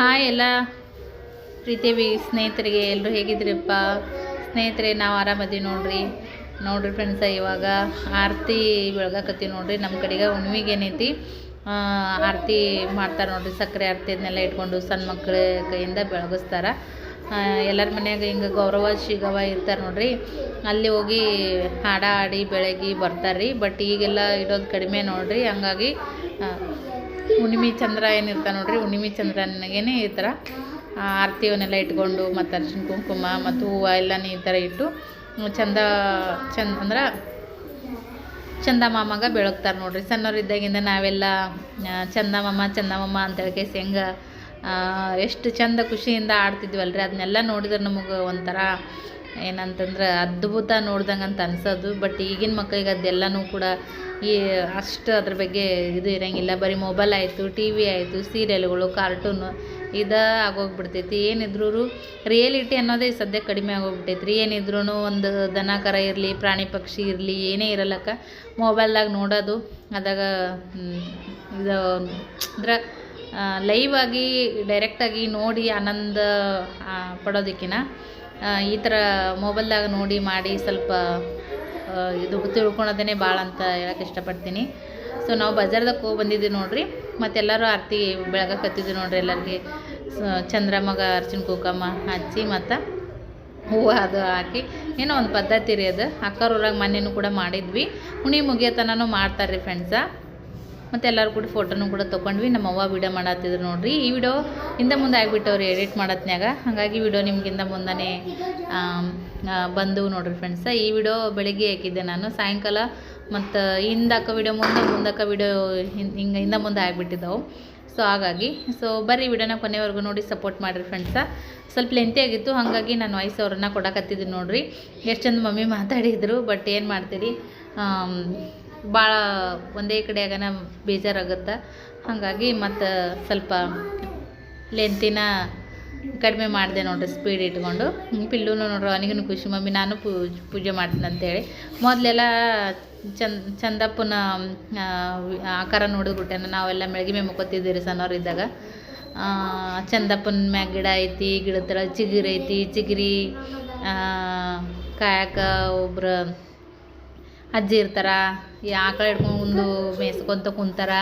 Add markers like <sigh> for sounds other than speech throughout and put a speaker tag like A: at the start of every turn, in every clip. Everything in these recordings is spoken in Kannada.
A: ಹಾಯ್ ಎಲ್ಲ. ಪ್ರೀತಿವಿ ಸ್ನೇಹಿತರಿಗೆ ಎಲ್ಲರೂ ಹೇಗಿದ್ರಿಪ್ಪ ಸ್ನೇಹಿತರೆ, ನಾವು ಆರಾಮದೀವಿ ನೋಡ್ರಿ. ನೋಡ್ರಿ ಫ್ರೆಂಡ್ಸ ಇವಾಗ ಆರತಿ ಬೆಳಗಾಕತ್ತೀವಿ ನೋಡ್ರಿ ನಮ್ಮ ಕಡೆಗೆ ಹುಣ್ಣಿಮೆಗೆ ಏನೈತಿ. ಆರತಿ ಮಾಡ್ತಾರೆ ನೋಡ್ರಿ, ಸಕ್ಕರೆ ಆರತಿ ಅದನ್ನೆಲ್ಲ ಇಟ್ಕೊಂಡು ಸಣ್ಣ ಮಕ್ಕಳ ಕೈಯಿಂದ ಬೆಳಗಿಸ್ತಾರೆ. ಎಲ್ಲರ ಮನೆಯಾಗ ಹಿಂಗೆ ಗೌರವ ಶಿಗವ ಇರ್ತಾರೆ ನೋಡ್ರಿ. ಅಲ್ಲಿ ಹೋಗಿ ಹಾಡ ಆಡಿ ಬೆಳಗ್ಗೆ ಬರ್ತಾರೆ ರೀ ಬಟ್ ಈಗೆಲ್ಲ ಇಡೋದು ಕಡಿಮೆ ನೋಡ್ರಿ. ಹಂಗಾಗಿ ಹುಣ್ಣಿಮೆ ಚಂದ್ರ ಏನಿರ್ತಾನೆ ನೋಡ್ರಿ. ಹುಣ್ಣಿಮೆ ಚಂದ್ರನಿಗೇನೆ ಈ ಥರ ಆ, ಆರತಿ ಅವನ್ನೆಲ್ಲ ಇಟ್ಕೊಂಡು ಮತ್ತು ಅರ್ಶಿನ ಕುಂಕುಮ ಮತ್ತು ಹೂವು ಎಲ್ಲನೂ ಈ ಥರ ಇಟ್ಟು ಚಂದ ಚಂದ ಅಂದ್ರೆ ಚಂದ ಮಾಮಾಗ ಬೆಳಗ್ತಾರೆ ನೋಡ್ರಿ. ಸಣ್ಣವ್ರಿದ್ದಾಗಿಂದ ನಾವೆಲ್ಲ ಚಂದ ಮಾಮ ಚಂದ ಮಾಮ ಅಂತೇಳಿ ಹೆಂಗೆ ಎಷ್ಟು ಚಂದ ಖುಷಿಯಿಂದ ಆಡ್ತಿದ್ವಲ್ರಿ? ಅದನ್ನೆಲ್ಲ ನೋಡಿದ್ರೆ ನಮಗೆ ಒಂಥರ ಏನಂತಂದ್ರೆ ಅದ್ಭುತ ನೋಡ್ದಂಗೆ ಅಂತ ಅನ್ಸೋದು. ಬಟ್ ಈಗಿನ ಮಕ್ಕಳಿಗೆ ಅದೆಲ್ಲನೂ ಕೂಡ ಈ ಅಷ್ಟು ಅದ್ರ ಬಗ್ಗೆ ಇದು ಇರೋಂಗಿಲ್ಲ. ಬರೀ ಮೊಬೈಲ್ ಆಯಿತು ಟಿ ವಿ ಆಯಿತು ಸೀರಿಯಲ್ಗಳು ಕಾರ್ಟೂನು ಇದು ಆಗೋಗ್ಬಿಡ್ತೈತಿ. ಏನಿದ್ರೂ ರಿಯಾಲಿಟಿ ಅನ್ನೋದೇ ಸದ್ಯ ಕಡಿಮೆ ಆಗೋಗ್ಬಿಟ್ಟೈತಿ ರೀ ಏನಿದ್ರೂ ಒಂದು ದನ ಕರ ಇರಲಿ, ಪ್ರಾಣಿ ಪಕ್ಷಿ ಇರಲಿ, ಏನೇ ಇರಲ್ಲಕ್ಕ ಮೊಬೈಲ್ದಾಗ ನೋಡೋದು, ಅದಾಗ ಇದು ಅಂದ್ರೆ ಲೈವ್ ಆಗಿ ಡೈರೆಕ್ಟಾಗಿ ನೋಡಿ ಆನಂದ ಪಡೋದಕ್ಕಿನ ಈ ಥರ ಮೊಬೈಲ್ದಾಗ ನೋಡಿ ಮಾಡಿ ಸ್ವಲ್ಪ ಇದು ತಿಳ್ಕೊಳೋದೇ ಭಾಳ ಅಂತ ಹೇಳಕ್ಕೆ ಇಷ್ಟಪಡ್ತೀನಿ. ಸೊ ನಾವು ಬಜಾರ್ದಾಗ ಹೋಗಿ ಬಂದಿದ್ದೀವಿ ನೋಡ್ರಿ. ಮತ್ತೆಲ್ಲರೂ ಆರತಿ ಬೆಳಗಕತ್ತಿದ್ವಿ ನೋಡಿರಿ ಎಲ್ಲರಿಗೆ. ಚಂದ್ರಮಗ ಅರ್ಚಿನ ಕುಂಕುಮ ಹಚ್ಚಿ ಮತ್ತು ಹೂವು ಅದು ಹಾಕಿ. ಏನೋ ಒಂದು ಪದ್ಧತಿ ರೀ ಅದು. ಅಕ್ಕರ ಊರಾಗ ಮನೇನು ಕೂಡ ಮಾಡಿದ್ವಿ. ಹುಣಿ ಮುಗಿಯೋತನೂ ಮಾಡ್ತಾರೆ ರೀ ಫ್ರೆಂಡ್ಸ ಮತ್ತು ಎಲ್ಲರೂ ಕೂಡ ಫೋಟೋನು ಕೂಡ ತೊಗೊಂಡ್ವಿ. ನಮ್ಮ ಅವ್ವ ವೀಡಿಯೋ ಮಾಡತ್ತಿದ್ರು ನೋಡ್ರಿ. ಈ ವಿಡಿಯೋ ಹಿಂದೆ ಮುಂದೆ ಆಗಿಬಿಟ್ಟವ್ರಿ ಎಡಿಟ್ ಮಾಡತ್ನ್ಯಾಗ. ಹಾಗಾಗಿ ವಿಡಿಯೋ ನಿಮ್ಗಿಂದ ಮುಂದೆ ಬಂದು ನೋಡ್ರಿ ಫ್ರೆಂಡ್ಸ ಈ ವಿಡಿಯೋ ಬೆಳಿಗ್ಗೆ ಹಾಕಿದ್ದೆ ನಾನು. ಸಾಯಂಕಾಲ ಮತ್ತು ಹಿಂದಕ್ಕ ವಿಡಿಯೋ ಮುಂದೆ ಮುಂದಕ್ಕ ವಿಡಿಯೋ ಹಿಂಗೆ ಹಿಂದೆ ಮುಂದೆ ಆಗಿಬಿಟ್ಟಿದ್ದವು. ಸೊ ಹಾಗಾಗಿ ಸೊ ಬರ್ರಿ ವಿಡಿಯೋನ ಕೊನೆವರೆಗೂ ನೋಡಿ ಸಪೋರ್ಟ್ ಮಾಡಿರಿ ಫ್ರೆಂಡ್ಸ ಸ್ವಲ್ಪ ಲೆಂತಿ ಆಗಿತ್ತು. ಹಾಗಾಗಿ ನಾನು ವಾಯ್ಸ್ ಅವ್ರನ್ನ ಕೊಡಕತ್ತಿದ್ದೀನಿ ನೋಡ್ರಿ. ಎಷ್ಟು ಚಂದ ಮಮ್ಮಿ ಮಾತಾಡಿದ್ರು ಬಟ್ ಏನು ಮಾಡ್ತೀರಿ? ಭಾಳ ಒಂದೇ ಕಡೆಯಾಗನ ಬೇಜಾರಾಗುತ್ತೆ. ಹಾಗಾಗಿ ಮತ್ತು ಸ್ವಲ್ಪ ಲೆಂತಿನ ಕಡಿಮೆ ಮಾಡಿದೆ ನೋಡ್ರಿ ಸ್ಪೀಡ್ ಇಟ್ಕೊಂಡು. ಪಿಲ್ಲೂನು ನೋಡ್ರಿ ಅವನಿಗೂ ಖುಷಿ. ಮಮ್ಮಿ ನಾನು ಪೂಜೆ ಮಾಡ್ತೀನಿ ಅಂತೇಳಿ ಮೊದಲೆಲ್ಲ ಚಂದ, ಚಂದಪ್ಪನ ಆಕಾರ ನೋಡಿಬಿಟ್ಟೆ ನಾವೆಲ್ಲ ಮೆಳಗಿ ಮೇ ಮುಕ್ಕೋತಿದ್ದೀವಿ ಸಣ್ಣವ್ರು ಇದ್ದಾಗ. ಚಂದಪ್ಪನ ಮ್ಯಾಗ ಗಿಡ ಐತಿ ಗಿಡದ ತಳ ಚಿಗಿರಿ ಐತಿ, ಚಿಗುರಿ ಕಾಯಕ ಒಬ್ರು ಅಜ್ಜಿ ಇರ್ತಾರ, ಈ ಆಕಳ ಹಿಡ್ಕೊಂಡು ಮೇಯ್ಸ್ಕೊಂತ ಕುಂತಾರ,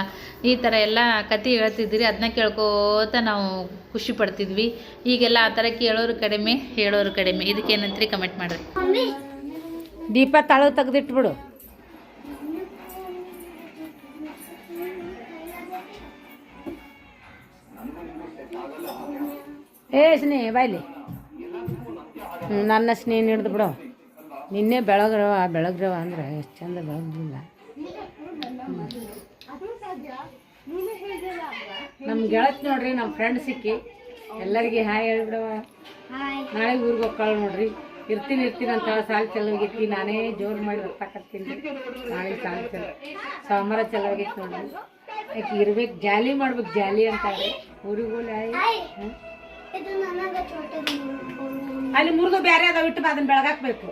A: ಈ ಥರ ಎಲ್ಲ ಕತೆ ಹೇಳ್ತಿದ್ರಿ ಅದನ್ನ ಕೇಳ್ಕೋತ ನಾವು ಖುಷಿ ಪಡ್ತಿದ್ವಿ. ಈಗೆಲ್ಲ ಆ ಥರ ಕೇಳೋರು ಕಡಿಮೆ, ಹೇಳೋರು ಕಡಿಮೆ. ಇದಕ್ಕೇನಂತ್ರಿ ಕಮೆಂಟ್ ಮಾಡಿರಿ.
B: ದೀಪ ತಳು ತೆಗೆದಿಟ್ಬಿಡು. ಏ ಸ್ನೇಹ ಬಾಯ್ಲಿ ನನ್ನ ಸ್ನೇಹ ಹಿಡ್ದು ಬಿಡು. ನಿನ್ನೆ ಬೆಳಗ್ರವ ಬೆಳಗ್ರವ ಅಂದ್ರೆ ಎಷ್ಟು ಚಂದ ಬೆಳಗ್ಲಿಲ್ಲ. ನಮ್ಮ ಗೆಳತಿ ನೋಡ್ರಿ ನಮ್ಮ ಫ್ರೆಂಡ್ ಸಿಕ್ಕಿ. ಎಲ್ಲರಿಗೆ ಹಾಯ್ ಹೇಳ್ಬಿಡವ ನಾಳೆ ಊರಿಗೆ ಹೋಗ್ಕಳ ನೋಡ್ರಿ. ಇರ್ತೀನಿ ಇರ್ತೀನಿ ಅಂತ ಸಾಲು ಚೆಲ್ಲೋಗಿತ್ತು ನಾನೇ ಜೋರು ಮಾಡಿ ಬರ್ತಾಕತ್ತೀನಿ ನಾಳೆ ಸಾಲು ಚಲ ಸೋಮವಾರ ಚೆಲ್ಲೋಗಿತ್ತು ನೋಡ್ರಿ. ಯಾಕೆ ಇರ್ಬೇಕು ಜಾಲಿ ಮಾಡ್ಬೇಕು ಜಾಲಿ ಅಂತ ಊರಿಗೋಲಿ ಹಾಯ್. ಅಲ್ಲಿ ಮುರಿದು ಬೇರೆ ಅದಾವ ಇಟ್ಟು ಅದನ್ನ ಬೆಳಗಾಕ್ಬೇಕು.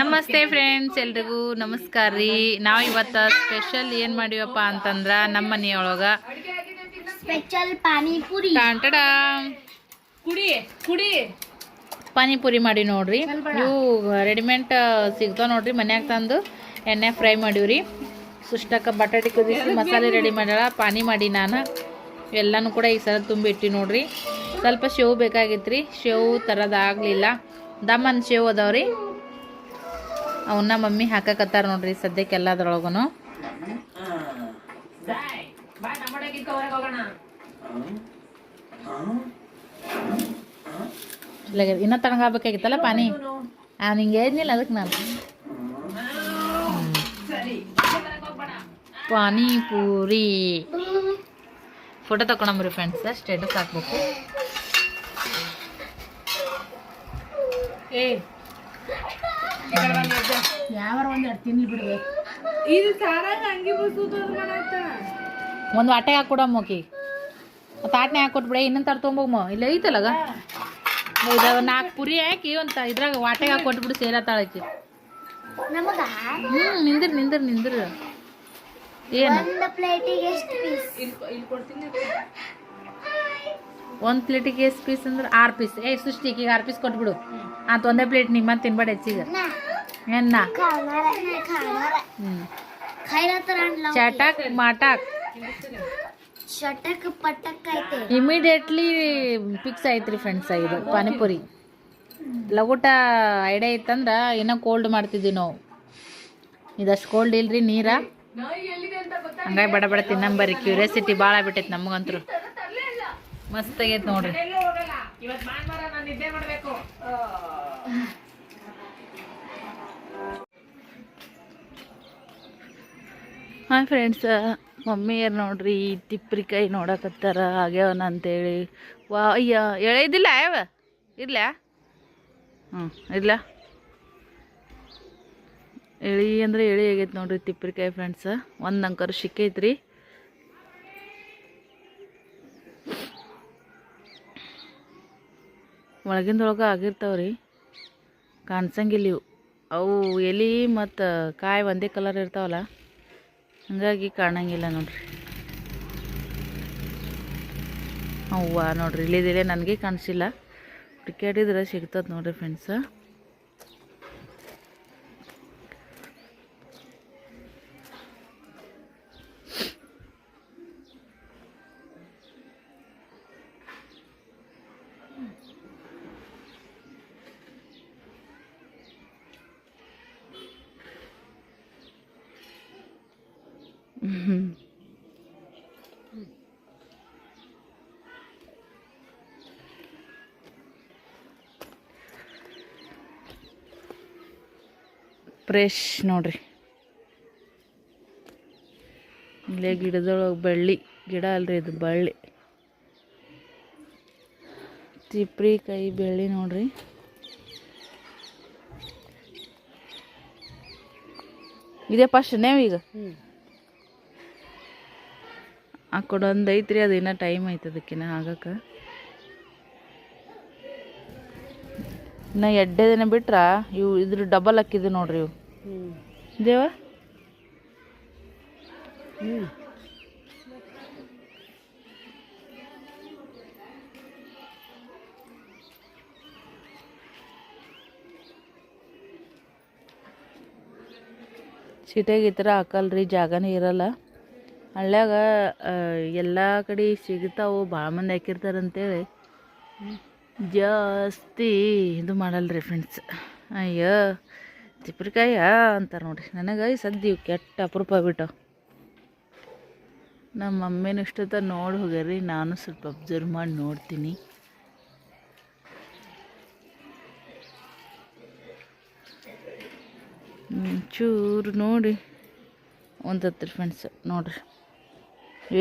A: ನಮಸ್ತೆ ಫ್ರೆಂಡ್ಸ್ ಎಲ್ರಿಗೂ ನಮಸ್ಕಾರ ರೀ. ನಾವು ಇವತ್ತು ಸ್ಪೆಷಲ್ ಏನು ಮಾಡಿವಪ್ಪ ಅಂತಂದ್ರೆ ನಮ್ಮ ಮನೆಯೊಳಗೆ
C: ಸ್ಪೆಷಲ್ ಪಾನಿಪುರಿ.
A: ಟಾಂಟಡ
B: ಕುಡಿ ಕುಡಿ.
A: ಪಾನಿಪುರಿ ಮಾಡಿ ನೋಡ್ರಿ. ಇವು ರೆಡಿಮೇಡ್ ಸಿಗ್ತಾವ ನೋಡ್ರಿ ಮನ್ಯಾಗ ತಂದು ಎಣ್ಣೆ ಫ್ರೈ ಮಾಡೀವ್ರಿ. ಸುಷ್ಟಕ್ಕ ಬಟಾಟಿ ಕುದಿಸಿ ಮಸಾಲೆ ರೆಡಿ ಮಾಡ್ಯಾಳ ಪಾನಿ ಮಾಡಿ ನಾನು. ಎಲ್ಲನೂ ಕೂಡ ಈ ಸಲ ತುಂಬಿ ಇಟ್ಟಿ ನೋಡ್ರಿ. ಸ್ವಲ್ಪ ಶೇವ್ ಬೇಕಾಗಿತ್ತು ರೀ ಶೇವ್ ತರೋದಾಗಲಿಲ್ಲ. ದಮ್ಮನ್ ಶೇವ್ ಅದಾವ್ರಿ. ಅವನ್ನ ಮಮ್ಮಿ ಹಾಕಕತ್ತಾರ ನೋಡ್ರಿ ಸದ್ಯಕ್ಕೆ ಎಲ್ಲದ್ರೊಳಗೂ ಇನ್ನೂ ತಣ್ಣಗಾಗಬೇಕಾಗಿತ್ತಲ್ಲ ಪಾನಿ? ಆ, ನಿಂಗೆ ಏನಿಲ್ಲ ಅದಕ್ಕೆ ನಾನು. ಪಾನಿಪೂರಿ. ಫೋಟೋ ತಕೊಂಡ್ರಿ ಫ್ರೆಂಡ್ಸ್ ಸ್ಟೇಟಸ್ ಹಾಕ್ಬೇಕು.
B: ಏ. ಯಾವ ಒಂದು ಎರಡು ತಿನ್ಲಿ ಬಿಡ್ಬೇಕು. ಇದು ಸಾರಾಗ ಅಂಗಿ
A: ಒಂದು ವಾಟೆ ಹಾಕ್ಕೊಡಮ್ಮ ಓಕೆ ತಾಟ್ನೆ ಹಾಕ್ಕೊಟ್ಬಿಡೆ ಇನ್ನೊಂದು ತರ ತೊಗೊಂಬೋಗಮ್ಮ ಇಲ್ಲ ಐತಲ್ಲಗ ಇದು ನಾಲ್ಕು ಪುರಿ ಹಾಕಿ ಒಂದು ಇದ್ರಾಗ ವಾಟೆಗೆ ಹಾಕೊಟ್ಬಿಡು ಸೇರ ತಾಳಕ್ಕೆ.
C: ನಮಗ?
A: ಹ್ಞೂ ನಿಂದ್ರ ನಿಂದ್ರ ನಿಂದ್ರ. ಏನು?
C: ಒಂದು ಪ್ಲೇಟಿಗೆ ಎಷ್ಟು ಪೀಸ್
A: ಒಂದು ಪ್ಲೇಟಿಗೆ ಎಷ್ಟು ಪೀಸ್ ಅಂದ್ರೆ ಆರು ಪೀಸ್ ಏ ಸೃಷ್ಟಿಗೆ ಈಗ ಆರು ಪೀಸ್ ಕೊಟ್ಬಿಡು. ಅಂತ ಒಂದೇ ಪ್ಲೇಟ್ ನಿಮ್ಮ ಮತ್ತೆ ತಿನ್ಬೇಡ ಹೆಚ್ಚಿಗೆ.
C: ಎನ್ನ
A: ಚಟಾಕ್ ಮಾಟಾಕ್. ಇಮಿಡಿಯೇಟ್ಲಿ ಫಿಕ್ಸ್ ಐತ್ರಿ ಫ್ರೆಂಡ್ಸ್ ಇದು ಪಾನಿಪುರಿ. ಲಗೋಟ ಐಡಿಯಾ ಇತ್ತಂದ್ರೆ ಏನೋ ಕೋಲ್ಡ್ ಮಾಡ್ತಿದ್ವಿ ನಾವು. ಇದಷ್ಟು ಕೋಲ್ಡ್ ಇಲ್ರಿ ನೀರ. ಹಂಗಾಗಿ ಬಡ ಬಡ ತಿನ್ನಂಬರಿ ಕ್ಯೂರಿಯಾಸಿಟಿ ಭಾಳ ಬಿಟ್ಟೈತೆ ನಮಗಂತರು. ಮಸ್ತ್ ಆಗೈತೆ ನೋಡ್ರಿ. ಹಾಂ ಫ್ರೆಂಡ್ಸ್ ಮಮ್ಮಿಯರ್ ನೋಡ್ರಿ ತಿಪ್ರಿಕಾಯಿ ನೋಡಕತ್ತಾರ ಆಗ್ಯಾವನ ಅಂತೇಳಿ. ವಾ ಅಯ್ಯ ಎಳೆದಿಲ್ಲ ಯಾವ? ಇರ್ಲ? ಹ್ಞೂ ಇಲ್ಲ ಎಳಿ ಅಂದ್ರೆ ಎಳಿ ಆಗೈತೆ ನೋಡ್ರಿ ತಿಪ್ರಿಕಾಯಿ ಫ್ರೆಂಡ್ಸ್. ಒಂದು ಅಂಕರ್ ಸಿಕ್ಕೈತ್ರಿ. ಒಳಗಿಂದೊಳಗೆ ಆಗಿರ್ತಾವ್ರಿ. ಕಾಣಿಸಂಗಿಲ್ಲ ಇವು. ಅವು ಎಲೆ ಮತ್ತು ಕಾಯಿ ಒಂದೇ ಕಲರ್ ಇರ್ತಾವಲ್ಲ, ಹಾಗಾಗಿ ಕಾಣಂಗಿಲ್ಲ ನೋಡ್ರಿ. ಅವ್ವ ನೋಡ್ರಿ ಇಲ್ಲಿದಿಲೆ ನನಗೆ ಕಾಣಿಸಿಲ್ಲ. ಹುಡುಕಾಡಿದ್ರೆ ಸಿಗ್ತದೆ ನೋಡ್ರಿ ಫ್ರೆಂಡ್ಸ ಹ್ಞೂ ಫ್ರೆಶ್ ನೋಡ್ರಿ. ಇಲ್ಲೇ ಗಿಡದೊಳಗೆ ಬಳ್ಳಿ. ಗಿಡ ಅಲ್ರಿ ಇದು ಬಳ್ಳಿ. ತಿಪ್ರಿ ಕೈ ಬೆಳ್ಳಿ ನೋಡ್ರಿ. ಇದೇ ಫಸ್ಟ್ ಈಗ? ಆ ಒಂದು ಐತ್ರಿ ಅದು ಇನ್ನೂ ಟೈಮ್ ಐತೆ ಅದಕ್ಕಿನ್ನ ಆಗಕ್ಕೆ. ಇನ್ನು ಎಡ್ಡೆ ದಿನ ಬಿಟ್ರ ಇವು ಇದ್ರ ಡಬಲ್ ಹಾಕಿದೆ ನೋಡ್ರಿ ಇವು. ದೇವ? ಸಿಟಿಯಾಗ ಈ ಥರ ಹಾಕಲ್ರಿ ಜಾಗನೇ ಇರಲ್ಲ. ಹಳ್ಳ್ಯಾಗ ಎಲ್ಲ ಕಡೆ ಸಿಗ್ತಾವು ಭಾಳ ಮಂದಿ ಹಾಕಿರ್ತಾರಂತೇಳಿ. ಜಾಸ್ತಿ ಇದು ಮಾಡಲ್ರಿ ಫ್ರೆಂಡ್ಸ್ ಅಯ್ಯೋ ತಿಪ್ರಿಕಾಯ ಅಂತಾರೆ ನೋಡಿರಿ. ನನಗೆ ಸದ್ಯ ಕೆಟ್ಟ ಅಪರೂಪ ಬಿಟ್ಟು. ನಮ್ಮ ಮಮ್ಮಿನ ಇಷ್ಟೊತ್ತ ನೋಡಿ ಹೋಗ್ಯಾರಿ ನಾನು ಸ್ವಲ್ಪ ಅಬ್ಸರ್ವ್ ಮಾಡಿ ನೋಡ್ತೀನಿ. ಚೂರು ನೋಡಿ. ಒಂದು ಹತ್ತು ಫ್ರೆಂಡ್ಸ್ ನೋಡ್ರಿ.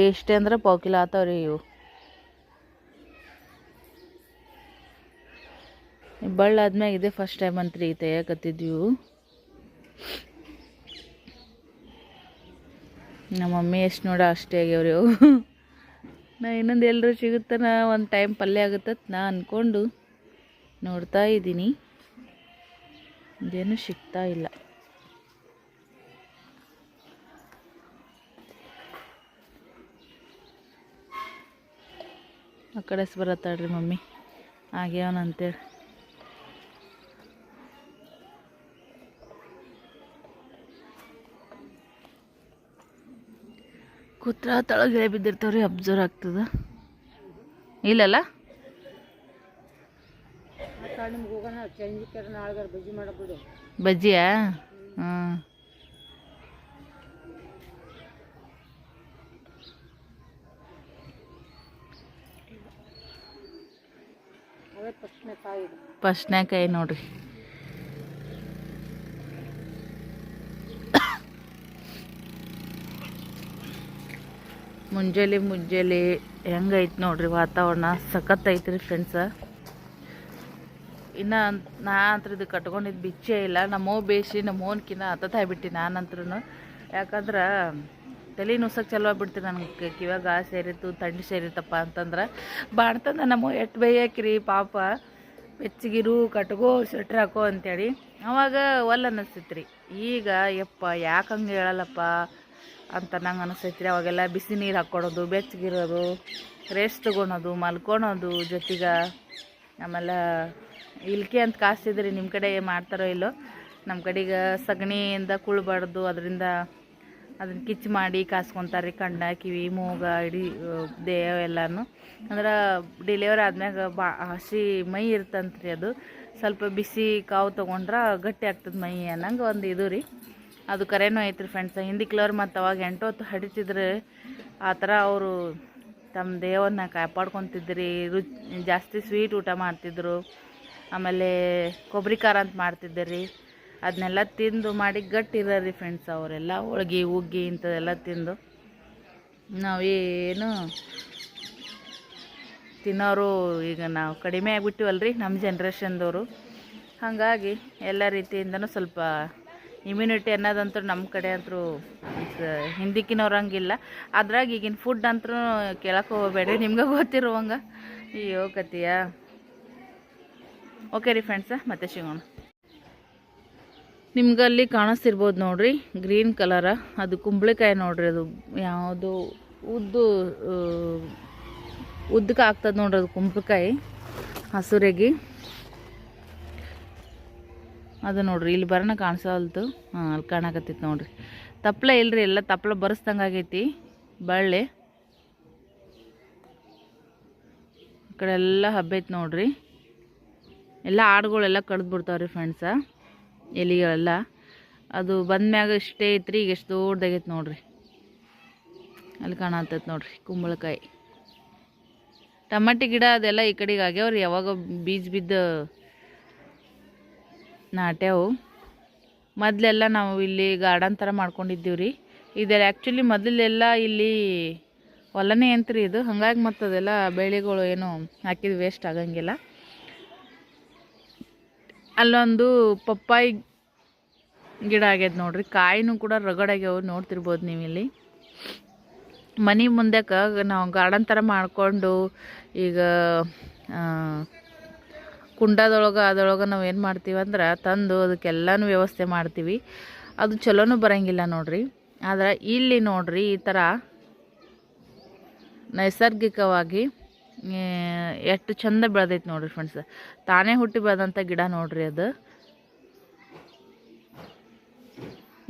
A: ಎಷ್ಟೇ ಅಂದ್ರೆ ಪಾವು ಕಿಲೋ ಆತಾವ್ರಿ ಇವು. ಬಳ್ಳ ಆದ್ಮ್ಯಾಗ ಇದೆ ಫಸ್ಟ್ ಟೈಮ್ ಅಂತ ರೀ ಇವು ನಮ್ಮ ಮಮ್ಮಿ ಎಷ್ಟು ನೋಡ ಅಷ್ಟೇ ಆಗ್ಯಾವ್ರಿ ಅವು. ನಾ ಇನ್ನೊಂದು ಎಲ್ಲರೂ ಸಿಗುತ್ತಾನ ಒಂದು ಟೈಮ್ ಪಲ್ಯ ಆಗುತ್ತತ್, ನಾ ಅಂದ್ಕೊಂಡು ನೋಡ್ತಾ ಇದ್ದೀನಿ. ಇದೇನು ಸಿಗ್ತಾ ಇಲ್ಲ. ಆ ಕಡೆ ಬರತ್ತಾಳ್ರಿ ಮಮ್ಮಿ? ಆಗ್ಯಾವನಂತೇಳಿ. ಕೂತ್ರ ತಳಗೆ ಬಿದ್ದಿರ್ತಾವ್ರಿ ಅಬ್ಸರ್ವ್ ಆಗ್ತದ. ಇಲ್ಲಲ್ಲ? ಬಜ್ಜಿಯಾ?
B: ಅವೇ ತಕ್ಷಣ ಕಾಯಿ
A: ನೋಡ್ರಿ. ಮುಂಜಾನೆ ಮುಂಜಾನೆ ಹೆಂಗೈತೆ ನೋಡ್ರಿ ವಾತಾವರಣ. ಸಖತ್ ಐತ್ರಿ ಫ್ರೆಂಡ್ಸ ಇನ್ನು ನಾ ಅಂತ್ರ ಇದು ಕಟ್ಕೊಂಡಿದ್ದು ಬಿಚ್ಚೇ ಇಲ್ಲ. ನಮ್ಮವ್ ಬೇಸಿ ನಮ್ಮವನ್ಕಿನ್ನ ಹತ್ತತ್ ಆಗ್ಬಿಟ್ಟು ನಾನಂತ್ರೂ ಯಾಕಂದ್ರೆ ತಲೆ ನುಸಕ್ಕೆ ಚಲೋ ಆಗ್ಬಿಡ್ತೀನಿ ನನಗೆ. ಕಿವಾಗ ಸೇರಿತ್ತು, ತಂಡಿ ಸೇರಿತ್ತಪ್ಪ ಅಂತಂದ್ರೆ ಬಾಣ್ತಂದ ನಮ್ಮ ಎಟ್ಟು ಬೈಯಾಕ್ರಿ ಪಾಪ. ಬೆಚ್ಚಗಿರು ಕಟ್ಗೋ ಸ್ವೆಟ್ರ್ ಹಾಕೋ ಅಂತೇಳಿ. ಅವಾಗ ಒಲ್ಲ ಅನ್ನಿಸ್ತಿತ್ತು ಈಗ ಯಪ್ಪ ಯಾಕೆ ಹಂಗೆ ಹೇಳಲ್ಲಪ್ಪ? ಅಂತ ನಂಗೆ ಅನಿಸ್ತೈತಿ. ಅವಾಗೆಲ್ಲ ಬಿಸಿ ನೀರು ಹಾಕ್ಕೊಡೋದು ಬೆಚ್ಚಗಿರೋದು ರೆಸ್ಟ್ ತೊಗೊಳೋದು, ಮಲ್ಕೊಳೋದು ಜೊತೆಗೆ ಆಮೇಲೆ ಇಲ್ಕೆ ಅಂತ ಕಾಸ್ತಿದ್ರಿ ನಿಮ್ಮ ಕಡೆ ಮಾಡ್ತಾರೋ ಇಲ್ಲೋ. ನಮ್ಮ ಕಡೆಗೆ ಸಗಣಿಯಿಂದ ಕುಳ್ಬಾರ್ದು, ಅದರಿಂದ ಅದನ್ನ ಕಿಚ್ ಮಾಡಿ ಕಾಸ್ಕೊತಾರೆ ಕಣ್ಣ, ಕಿವಿ, ಮೂಗ, ಇಡೀ ದೇಹ ಎಲ್ಲನೂ. ಅಂದ್ರೆ ಡೆಲಿವರಿ ಆದ್ಮ್ಯಾಗ ಬಾ, ಹಸಿ ಮೈ ಇರ್ತಂತ್ರಿ ಅದು. ಸ್ವಲ್ಪ ಬಿಸಿ ಕಾವು ತೊಗೊಂಡ್ರೆ ಗಟ್ಟಿ ಆಗ್ತದೆ ಮೈ ಅನ್ನಂಗೆ ಒಂದು ಇದು ರೀ. ಅದು ಕರೆನೂ ಐತ್ರಿ ಫ್ರೆಂಡ್ಸ್ ಕ್ಲೋರ್ ಮತ್ತು ಅವಾಗ ಎಂಟು ಹೊತ್ತು ಹಡಿತಿದ್ರೆ. ಆ ಥರ ಅವರು ತಮ್ಮ ದೇಹವನ್ನು ಕಾಪಾಡ್ಕೊತಿದ್ರಿ ರುಚಿ ಜಾಸ್ತಿ ಸ್ವೀಟ್ ಊಟ ಮಾಡ್ತಿದ್ರು. ಆಮೇಲೆ ಕೊಬ್ಬರಿ ಖಾರ ಅಂತ ಮಾಡ್ತಿದ್ದೆ ಅದನ್ನೆಲ್ಲ ತಿಂದು ಮಾಡಿ ಗಟ್ಟಿ ಇರೋರಿ ಫ್ರೆಂಡ್ಸ್ ಅವರೆಲ್ಲ, ಹೋಳ್ಗೆ ಉಗ್ಗಿ ಇಂಥದ್ದೆಲ್ಲ ತಿಂದು. ನಾವೇನು ತಿನ್ನೋರು ಈಗ ನಾವು ಕಡಿಮೆ ಆಗಿಬಿಟ್ಟಿವಲ್ರಿ ನಮ್ಮ ಜನ್ರೇಷನ್ದವರು ಹಾಗಾಗಿ ಎಲ್ಲ ರೀತಿಯಿಂದನೂ ಸ್ವಲ್ಪ ಇಮ್ಯುನಿಟಿ ಅನ್ನೋದಂತೂ ನಮ್ಮ ಕಡೆ ಅಂತೂ ಹಿಂದಿಕ್ಕಿನವ್ರಂಗಿಲ್ಲ ಅದ್ರಾಗ ಈಗಿನ ಫುಡ್ ಅಂತೂ ಕೇಳಕ್ಕೆ ಹೋಗಬೇಡ್ರಿ, ನಿಮ್ಗೆ ಗೊತ್ತಿರುವಂಗ. ಅಯ್ಯೋ ಕತಿಯ. ಓಕೆ ರೀ ಫ್ರೆಂಡ್ಸ ಮತ್ತೆ ಸಿಗೋಣ ನಿಮ್ಗೆ ಅಲ್ಲಿ ಕಾಣಿಸ್ತಿರ್ಬೋದು ನೋಡ್ರಿ ಗ್ರೀನ್ ಕಲರ ಅದು ಕುಂಬಳಕಾಯಿ ನೋಡ್ರಿ, ಅದು ಯಾವುದು ಉದ್ದು ಉದ್ದಕ್ಕೆ ಆಗ್ತದೆ ನೋಡ್ರಿ ಅದು ಕುಂಬಳಕಾಯಿ, ಹಸುರೆಗಿ. ಅದು ನೋಡ್ರಿ, ಇಲ್ಲಿ ಬರೋಣ ಕಾಣಿಸಲ್ತು ಹಾಂ, ಅಲ್ಲಿ ಕಾಣಕತ್ತಿತ್ತು ನೋಡ್ರಿ. ತಪ್ಪಲ ಇಲ್ರಿ, ಎಲ್ಲ ತಪ್ಪಲ ಬರೆಸ್ದಂಗೆ ಆಗೈತಿ. ಬಳ್ಳಿ. ಈ ಕಡೆ ಎಲ್ಲ ಹಬ್ಬೈತಿ ನೋಡ್ರಿ. ಎಲ್ಲ ಆಡುಗಳೆಲ್ಲ ಕಡ್ದು ಬಿಡ್ತಾವ್ರಿ ಫ್ರೆಂಡ್ಸ ಎಲಿಗಳೆಲ್ಲ. ಅದು ಬಂದ್ಮ್ಯಾಗ ಇಷ್ಟೇ ಐತ್ರಿ, ಈಗ ಎಷ್ಟು ದೊಡ್ಡದಾಗೈತೆ ನೋಡ್ರಿ. ಅಲ್ಲಿ ಕಾಣತ್ತೈತೆ ನೋಡ್ರಿ, ಕುಂಬಳಕಾಯಿ. ಟಮಾಟಿ ಗಿಡ ಅದೆಲ್ಲ ಈ ಕಡೆಗೆ ಆಗ್ಯಾವ್ರಿ, ಯಾವಾಗ ಬೀಜ ಬಿದ್ದು ನಾಟ್ಯಾವು. ಮೊದಲೆಲ್ಲ ನಾವು ಇಲ್ಲಿ ಗಾರ್ಡನ್ ಥರ ಮಾಡ್ಕೊಂಡಿದ್ದೀವಿ ರೀ ಇದೆಲ್ಲ ಆ್ಯಕ್ಚುಲಿ ಮೊದಲೆಲ್ಲ ಇಲ್ಲಿ ಹೊಲನೇ ಅಂತ್ರಿ ಇದು. ಹಂಗಾಗಿ ಮತ್ತು ಅದೆಲ್ಲ ಬೆಳೆಗಳು ಏನು ಹಾಕಿದ್ ವೇಸ್ಟ್ ಆಗಂಗಿಲ್ಲ. ಅಲ್ಲೊಂದು ಪಪ್ಪಾಯಿ ಗಿಡ ಆಗ್ಯದ ನೋಡ್ರಿ. ಕಾಯಿನೂ ಕೂಡ ರಗಡಾಗ್ಯಾವ ನೋಡ್ತಿರ್ಬೋದು ನೀವು ಇಲ್ಲಿ. ಮನೆ ಮುಂದೆಕ ನಾವು ಗಾರ್ಡನ್ ಥರ ಮಾಡಿಕೊಂಡು ಈಗ ಕುಂಡದೊಳಗೆ ಅದರೊಳಗೆ ನಾವು ಏನು ಮಾಡ್ತೀವಿ ಅಂದ್ರೆ ತಂದು ಅದಕ್ಕೆಲ್ಲನೂ ವ್ಯವಸ್ಥೆ ಮಾಡ್ತೀವಿ. ಅದು ಚಲೋನೂ ಬರೋಂಗಿಲ್ಲ ನೋಡ್ರಿ. ಆದರೆ ಇಲ್ಲಿ ನೋಡ್ರಿ ಈ ಥರ ನೈಸರ್ಗಿಕವಾಗಿ ಎಷ್ಟು ಚಂದ ಬೆಳೆದೈತೆ ನೋಡ್ರಿ ಫ್ರೆಂಡ್ಸ್ ತಾನೇ ಹುಟ್ಟಿ ಬೆಳೆದಂಥ ಗಿಡ ನೋಡ್ರಿ ಅದು.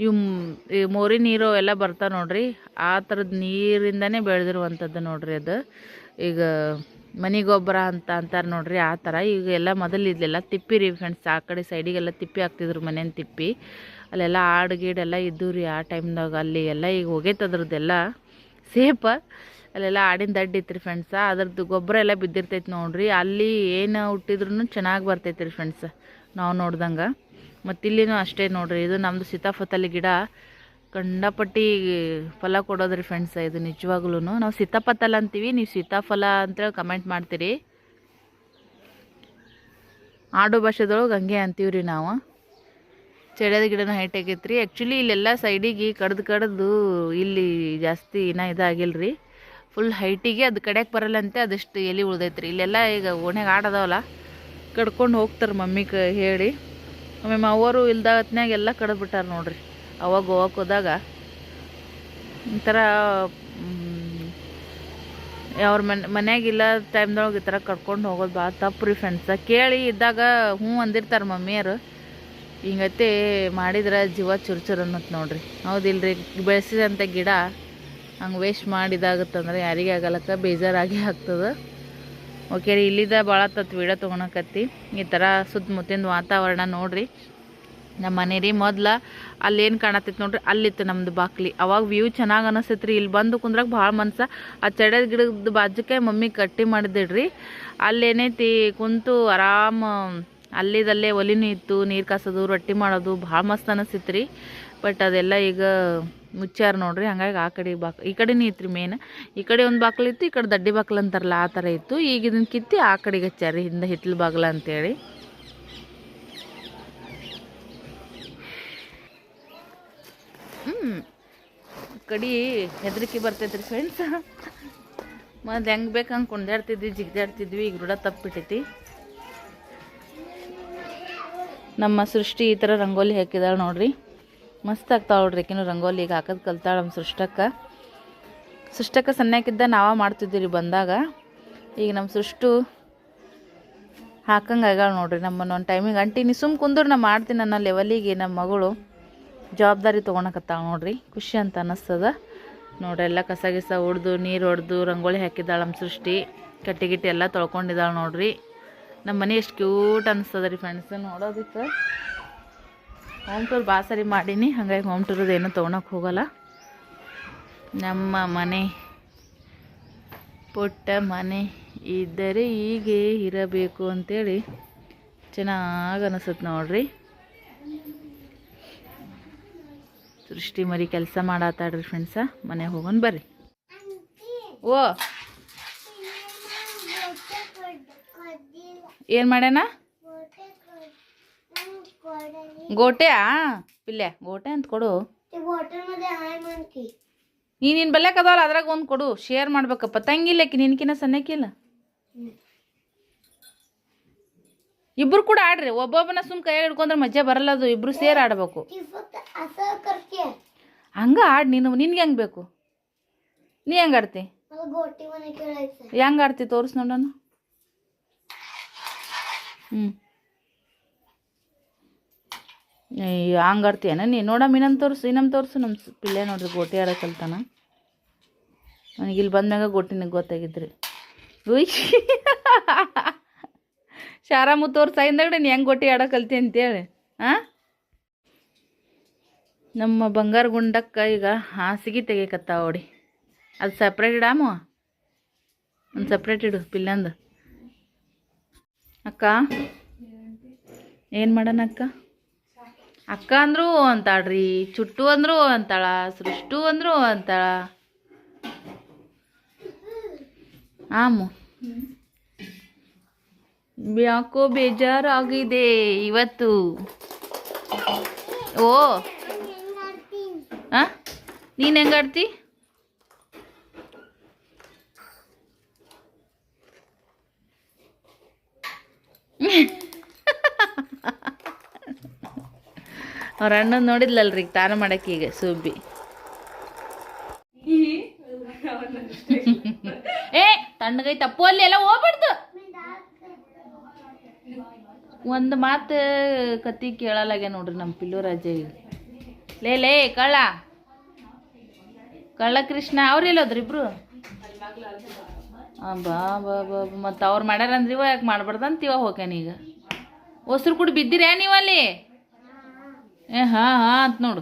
A: ಇವು ಈ ಮೋರಿ ನೀರು ಎಲ್ಲ ಬರ್ತಾವೆ ನೋಡ್ರಿ. ಆ ಥರದ ನೀರಿಂದನೇ ಬೆಳೆದಿರುವಂಥದ್ದು ನೋಡ್ರಿ ಅದು. ಈಗ ಮನೆ ಗೊಬ್ಬರ ಅಂತ ಅಂತಾರೆ ನೋಡ್ರಿ, ಆ ಥರ ಈಗ ಎಲ್ಲ ಮೊದಲು ಇದ್ಲೆಲ್ಲ ತಿಪ್ಪಿ ರೀ ಫ್ರೆಂಡ್ಸ್ ಆ ಕಡೆ ಸೈಡಿಗೆಲ್ಲ ತಿಪ್ಪಿ ಹಾಕ್ತಿದ್ರು ಮನೇನ ತಿಪ್ಪಿ. ಅಲ್ಲೆಲ್ಲ ಆಡು ಗೀಡೆಲ್ಲ ಇದ್ದು ರೀ ಆ ಟೈಮ್ದಾಗ ಅಲ್ಲಿ ಎಲ್ಲ ಈಗ ಹೋಗೈತೆ ಅದ್ರದ್ದೆಲ್ಲ. ಸೇಫ ಅಲ್ಲೆಲ್ಲ ಆಡಿನ ದಡ್ಡ ಇತ್ತು ಫ್ರೆಂಡ್ಸ ಅದ್ರದ್ದು ಗೊಬ್ಬರ ಎಲ್ಲ ಬಿದ್ದಿರ್ತೈತೆ ನೋಡ್ರಿ. ಅಲ್ಲಿ ಏನು ಹುಟ್ಟಿದ್ರು ಚೆನ್ನಾಗಿ ಬರ್ತೈತೆ ರೀ ಫ್ರೆಂಡ್ಸ್ ನಾವು ನೋಡ್ದಂಗೆ. ಮತ್ತು ಇಲ್ಲಿನೂ ಅಷ್ಟೇ ನೋಡ್ರಿ. ಇದು ನಮ್ಮದು ಸೀತಾಫತಲಿ ಗಿಡ. ಕಂಡಪಟ್ಟಿ ಫಲ ಕೊಡೋದ್ರಿ ಫ್ರೆಂಡ್ಸ್ ಇದು ನಿಜವಾಗ್ಲೂ ನಾವು ಸೀತಾಫಲ ಅಂತೀವಿ, ನೀವು ಸೀತಾಫಲ ಅಂತ ಕಮೆಂಟ್ ಮಾಡ್ತೀರಿ. ಆಡು ಭಾಷೆದೊಳಗೆ ಹಂಗೆ ಅಂತೀವಿ ರೀ ನಾವು. ಚಳ್ಯದ ಗಿಡನ ಹೈಟ್ ಆಗೈತ್ರಿ. ಆ್ಯಕ್ಚುಲಿ ಇಲ್ಲೆಲ್ಲ ಸೈಡಿಗೆ ಕಡ್ದು ಕಡ್ದು ಇಲ್ಲಿ ಜಾಸ್ತಿ ಇನ್ನ ಇದಾಗಿಲ್ಲ ರೀ ಫುಲ್ ಹೈಟಿಗೆ ಅದು ಕಡೆಗೆ ಬರಲ್ಲಂತೆ, ಅದಷ್ಟು ಎಲೆ ಉಳ್ದೈತ್ರಿ. ಇಲ್ಲೆಲ್ಲ ಈಗ ಓಣ್ಯಾಗ ಆಡದವಲ್ಲ ಕಡ್ಕೊಂಡು ಹೋಗ್ತಾರೆ ಮಮ್ಮಿ ಹೇಳಿ. ಒಮ್ಮೆ ಅವರು ಇಲ್ದ ಹೊತ್ನ್ಯಾಗ ಎಲ್ಲ ಕಡ್ದು ಬಿಟ್ಟಾರ ನೋಡ್ರಿ. ಅವಾಗ ಗೋವಾಕ್ ಹೋದಾಗ ಒಂಥರ ಅವ್ರ ಮನೆ ಮನ್ಯಾಗಿಲ್ಲ ಟೈಮ್ದೊಳಗೆ ಈ ಥರ ಕರ್ಕೊಂಡು ಹೋಗೋದು ಭಾಳ ತಪ್ಪು ರೀ ಫ್ರೆಂಡ್ಸ ಕೇಳಿ ಇದ್ದಾಗ ಹ್ಞೂ ಅಂದಿರ್ತಾರೆ ಮಮ್ಮಿಯರು. ಹಿಂಗತ್ತೆ ಮಾಡಿದ್ರೆ ಜೀವ ಚುರುಚುರು ಅನ್ನತ್ ನೋಡ್ರಿ. ಹೌದಿಲ್ರಿ ಬೆಳೆಸಿದಂಥ ಗಿಡ ಹಂಗೆ ವೇಸ್ಟ್ ಮಾಡಿದಾಗತ್ತಂದ್ರೆ ಯಾರಿಗೆ ಆಗಲ್ಲಕ್ಕ ಬೇಜಾರಾಗಿ ಆಗ್ತದೆ. ಓಕೆ ರೀ ಇಲ್ಲಿದ್ದ ಭಾಳ ತತ್ ವಿಡಿಯೋ ತೊಗೊಳಕತ್ತಿ ಈ ಥರ ಸುತ್ತಮುತ್ತಿನ ವಾತಾವರಣ ನೋಡ್ರಿ. ನಮ್ಮ ಮನೆ ರೀ ಮೊದ್ಲು ಅಲ್ಲೇನು ಕಾಣತ್ತೈತೆ ನೋಡ್ರಿ, ಅಲ್ಲಿತ್ತು ನಮ್ದು ಬಾಕ್ಲಿ. ಅವಾಗ ವ್ಯೂ ಚೆನ್ನಾಗಿ ಅನಿಸ್ತೈತೆ ರೀ ಇಲ್ಲಿ ಬಂದು ಕುಂದ್ರಾಗ ಭಾಳ ಮನ್ಸ. ಆ ಚಡದ ಗಿಡದ ಬಾಜುಕೆ ಮಮ್ಮಿ ಕಟ್ಟಿ ಮಾಡಿದಿಡ್ರಿ ಅಲ್ಲೇನೈತಿ, ಕುಂತು ಆರಾಮ, ಅಲ್ಲಿದಲ್ಲೇ ಒಲಿನೂ ಇತ್ತು, ನೀರು ಕಾಸೋದು, ರೊಟ್ಟಿ ಮಾಡೋದು, ಭಾಳ ಮಸ್ತ್ ಅನಿಸ್ತಿತ್ತು ರೀ ಬಟ್ ಅದೆಲ್ಲ ಈಗ ಮುಚ್ಚಾರ ನೋಡ್ರಿ, ಹಂಗಾಗಿ ಆ ಕಡೆ ಬಾಕ್ ಈ ಕಡೆನೇ ಇತ್ತು ರೀ ಮೇನ್ ಈ ಕಡೆ ಒಂದು ಬಾಕ್ಲು ಇತ್ತು ಈ ಕಡೆ ದಡ್ಡಿ ಬಾಕ್ಲು ಅಂತಾರಲ್ಲ, ಆ ಥರ ಇತ್ತು. ಈಗ ಇದನ್ನು ಕಿತ್ತಿ ಆ ಕಡೆಗೆ ಹಚ್ಚಾರ ಹಿಂದೆ ಹಿತ್ಲು ಬಾಗ್ಲ ಅಂತೇಳಿ. ಕಡಿ ಹೆದರಿಕೆ ಬರ್ತೈತ್ರಿ ಫ್ರೆಂಡ್ಸ್ ಮತ್ತು ಹೆಂಗೆ ಹಂಗೆ ಕೊಂಡಾಡ್ತಿದ್ವಿ ಜಿಗ್ದಾಡ್ತಿದ್ವಿ, ಈಗ ರೂಢ ತಪ್ಪಿಟ್ಟೈತಿ ನಮ್ಮ ಸೃಷ್ಟಿ ಈ ಥರ ರಂಗೋಲಿ ಹಾಕಿದಾಳೆ ನೋಡ್ರಿ. ಮಸ್ತ್ ಆಗ್ತಾವ ನೋಡ್ರಿ ರಂಗೋಲಿ, ಈಗ ಹಾಕೋದು ಕಲ್ತಾಳೆ ನಮ್ಮ ಸೃಷ್ಟಕ್ಕ. ಸೃಷ್ಟಕ್ಕ ಸಣ್ಣಕ್ಕಿದ್ದ ನಾವ ಮಾಡ್ತಿದ್ದೀವಿ ಬಂದಾಗ. ಈಗ ನಮ್ಮ ಸೃಷ್ಟು ಹಾಕಂಗೆ ಆಗ್ಯಾಳ ನೋಡ್ರಿ ನಮ್ಮನ್ನು ಒಂದು ಟೈಮಿಗೆ ಅಂಟಿ ನೀ ಸುಮ್ಮ ಕುಂದ್ರು ನಾ ಮಾಡ್ತೀನಿ ಅನ್ನೋ ಲೆವೆಲಿಗೆ ನಮ್ಮ ಮಗಳು ಜವಾಬ್ದಾರಿ ತೊಗೊಳಕತ್ತಾಳ ನೋಡ್ರಿ. ಖುಷಿ ಅಂತ ಅನ್ನಿಸ್ತದ ನೋಡ್ರಿ, ಎಲ್ಲ ಕಸ ಗಿಸ ಹೊಡೆದು ನೀರು ಹೊಡೆದು, ರಂಗೋಲಿ ಹಾಕಿದ್ದಾಳೆ ನಮ್ಮ ಸೃಷ್ಟಿ. ಕಟ್ಟಿ ಗಿಟ್ಟಿ ಎಲ್ಲ ತೊಳ್ಕೊಂಡಿದ್ದಾಳೆ ನೋಡ್ರಿ. ನಮ್ಮ ಮನೆ ಎಷ್ಟು ಕ್ಯೂಟ್ ಅನಿಸ್ತದ ರೀ ಫ್ರೆಂಡ್ಸ್ ನೋಡೋದಕ್ಕೆ ಹೋಮ್ ಟೂರ್ ಭಾಳ ಸರಿ ಮಾಡೀನಿ. ಹಾಗಾಗಿ ಹೋಮ್ ಟೂರದ್ದು ಏನೂ ತೊಗೊಳಕ್ಕೆ ಹೋಗಲ್ಲ. ನಮ್ಮ ಮನೆ, ಪುಟ್ಟ ಮನೆ ಇದ್ದರೆ ಹೀಗೆ ಇರಬೇಕು ಅಂತೇಳಿ ಚೆನ್ನಾಗಿ ಅನಿಸುತ್ತೆ ನೋಡ್ರಿ. ಸೃಷ್ಟಿ ಮರಿ ಕೆಲಸ ಮಾಡಾತಾಡ್ರಿ ಫ್ರೆಂಡ್ಸ ಮನೆ ಹೋಗೋಣ ಬರ್ರಿ. ಓ. ಏನ್ ಮಾಡ್ಯಾನ? ಗೋಟೆ ಪಿಲ್ಲೆ ಗೋಟೆ ಅಂತ ಕೊಡು. ನೀನ್ ಬಲ್ಯಾಕದಲ್ಲ ಅದ್ರಾಗ ಒಂದು ಕೊಡು ಶೇರ್ ಮಾಡ್ಬೇಕಪ್ಪ. ತಂಗಿಲ್ಲಕ್ಕೆ ನಿನ್ಕಿನ ಸನ್ನಕ್ಕಿಲ್ಲ ಇಬ್ರು ಕೂಡ ಆಡ್ರಿ. ಒಬ್ಬೊಬ್ಬನ ಸುಮ್ ಕೈ ಹಿಡ್ಕೊಂಡ್ರೆ ಮಜಾ ಬರಲ್ಲ ಅದು ಇಬ್ರು ಸೇರ್ ಆಡ್ಬೇಕು. ಹಂಗ ಆಡ್. ನೀನು, ನಿನ್ಗೆ ಹೆಂಗ್ ಬೇಕು? ನೀ ಹೆಂಗ್ ಆಡ್ತಿ? ಹೆಂಗ್ ಆಡ್ತಿ ತೋರಿಸ್ ನೋಡೋಣ. ಹ್ಮ್. ಹಂಗೆ ಏನ ನೀ? ನೋಡಮ್ಮ ಇನ್ನ ತೋರಿಸು, ಇನ್ನೊಂದು ತೋರಿಸು. ನಮ್ಮ ಪಿಲ್ಲೆ ನೋಡ್ರಿ, ಗೋಟಿ ಆಡೋ ಕಲ್ತಾನ. ನನಗೆ ಇಲ್ಲಿ ಬಂದಾಗ ಗೋಟಿನಾಗ ಗೊತ್ತಾಗಿದ್ರಿ. ಉಯ್. <laughs> ಶಾರಾಮು ತೋರ್ಸ ಹಿಂದಗಡೆ ನೀ ಹೆಂಗೆ ಗೊಟ್ಟಿ ಆಡೋ ಕಲ್ತಿ ಅಂತೇಳಿ ಹಾಂ ನಮ್ಮ ಬಂಗಾರ ಗುಂಡಕ್ಕೆ ಈಗ ಹಾಸಿಗೆ ತೆಗೆಯಕತ್ತಾವ ನೋಡಿ ಅದು ಸಪ್ರೇಟ್ ಇಡಾಮು? ಒಂದು ಸಪ್ರೇಟ್ ಇಡು ಪಿಲ್ಲಂದು. ಅಕ್ಕ? ಏನು ಮಾಡೋಣ ಅಕ್ಕ? ಅಕ್ಕ ಅಂದರೂ ಅಂತಾಳ್ರಿ, ಚುಟ್ಟು ಅಂದರೂ ಅಂತಾಳ, ಸೃಷ್ಟು ಅಂದರೂ ಅಂತಾಳ. ಆಮು. ಯಾಕೋ ಬೇಜಾರಾಗಿದೆ ಇವತ್ತು. ಓ. ಆ ನೀನು ಹೆಂಗಾಡ್ತಿ ಅವ್ರ ಅಣ್ಣನ ನೋಡಿದ್ಲಲ್ರಿ ಈಗ ತಾನ ಮಾಡಕ್ಕೆ ಈಗ ಸುಬ್ಬಿ ಏ ತಣ್ಣಗೈ ತಪ್ಪು ಅಲ್ಲಿ ಎಲ್ಲ ಹೋಗ್ಬಿಡ್ತು. ಒಂದು ಮಾತು ಕತಿ ಕೇಳಲಾಗೆ ನೋಡ್ರಿ ನಮ್ಮ ಪಿಲ್ಲು ರಾಜ. ಲೇ ಲೇ, ಕಳ್ಳ. ಕಳ್ಳ ಕೃಷ್ಣ, ಅವ್ರು ಇಲ್ಲೋದ್ರಿ ಇಬ್ರು? ಬಾ ಬಾ ಬಾ ಮತ್ತು ಅವ್ರು ಮಾಡ್ಯಾರಂದ್ರಿ ಇವ, ಯಾಕೆ ಮಾಡ್ಬಾರ್ದಂತ ಇವ ಹೋಗ್ಯಾನ ಈಗ. ಹೊಸ್ರು ಕೂಡ ಬಿದ್ದಿರ್ಯಾ ನೀವು ಅಲ್ಲಿ? ಏ, ಹಾಂ ಹಾಂ, ಅಂತ ನೋಡು.